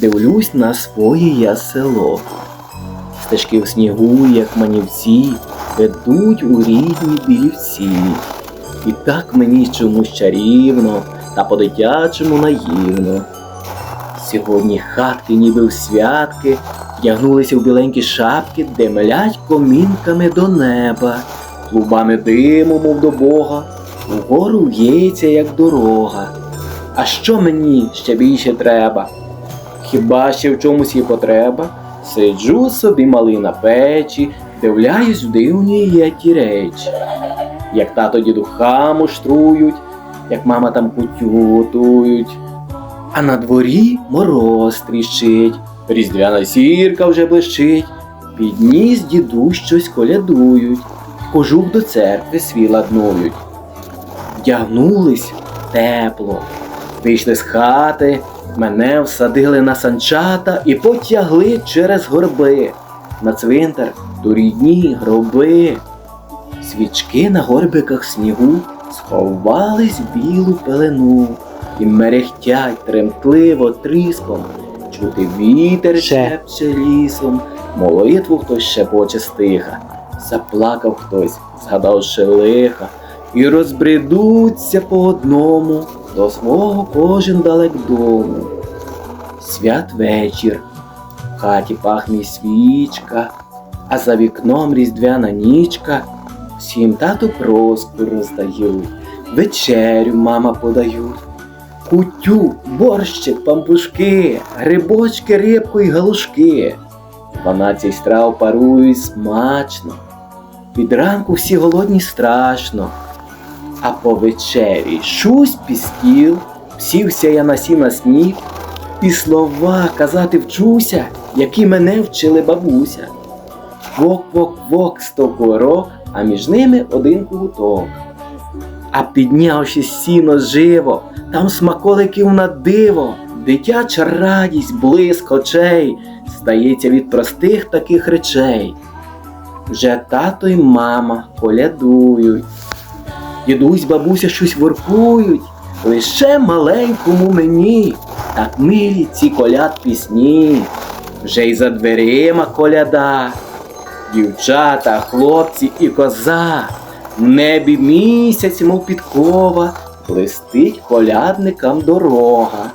дивлюсь на своє я село. Стежки в снігу, як манівці, ведуть у рідні білівці. І так мені чомусь чарівно та по-дитячому наївно. Сьогодні хатки, ніби в святки, вдягнулися в біленькі шапки, де млять комінками до неба, клубами диму, мов до Бога, вгору в'ється, як дорога. А що мені ще більше треба? Хіба ще в чомусь є потреба? Сиджу собі малий на печі, дивляюсь в дивні які речі. Як тато дідуха муштрують, як мама там кутю готують. А на дворі мороз тріщить, різдвяна сірка вже блищить, підніс діду щось колядують, кожух до церкви свій ладнують. Вдягнулись тепло, вийшли з хати, мене всадили на санчата і потягли через горби. На цвинтар до рідні гроби. Свічки на горбиках снігу сховались в білу пелену і мерехтять тремтливо тріском. Чути вітер шепче лісом, молитву хтось шепоче стиха, заплакав хтось, згадавши лиха, і розбредуться по одному до свого кожен далек дому. Святвечір, в хаті пахне свічка, а за вікном різдвяна нічка. Всім тату проску роздають, вечерю мама подають. Кутю, борщик, пампушки, грибочки, рибку і галушки. Дванадцять страв парують смачно. Від ранку всі голодні страшно. А по вечері шусь пістіл, сівся я на сіна сніг, і слова казати вчуся, які мене вчили бабуся. Вок-вок-вок сто курок, а між ними один куток. А піднявши сіно живо, там смаколиків на диво, дитяча радість, блиск очей, стається від простих таких речей. Вже тато й мама колядують, дідусь, бабуся щось воркують, лише маленькому мені, так милі ці коляд пісні, вже й за дверима коляда, дівчата, хлопці і коза, в небі місяць, мов підкова, блистить колядникам дорога.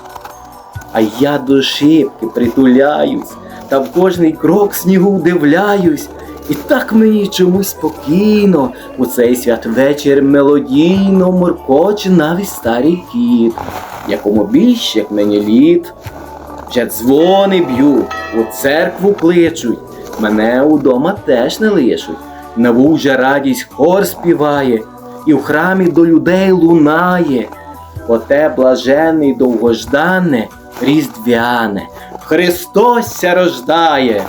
А я до шибки притуляюсь, та в кожний крок снігу вдивляюсь, і так мені чомусь спокійно у цей святвечір мелодійно моркоче навіть старий кіт, якому більш як мені літ. Вже дзвони б'ють, у церкву кличуть, мене удома теж не лишуть. Нову вже радість хор співає, і в храмі до людей лунає. Оте блажене й довгождане, різдвяне, Христос ся рождає.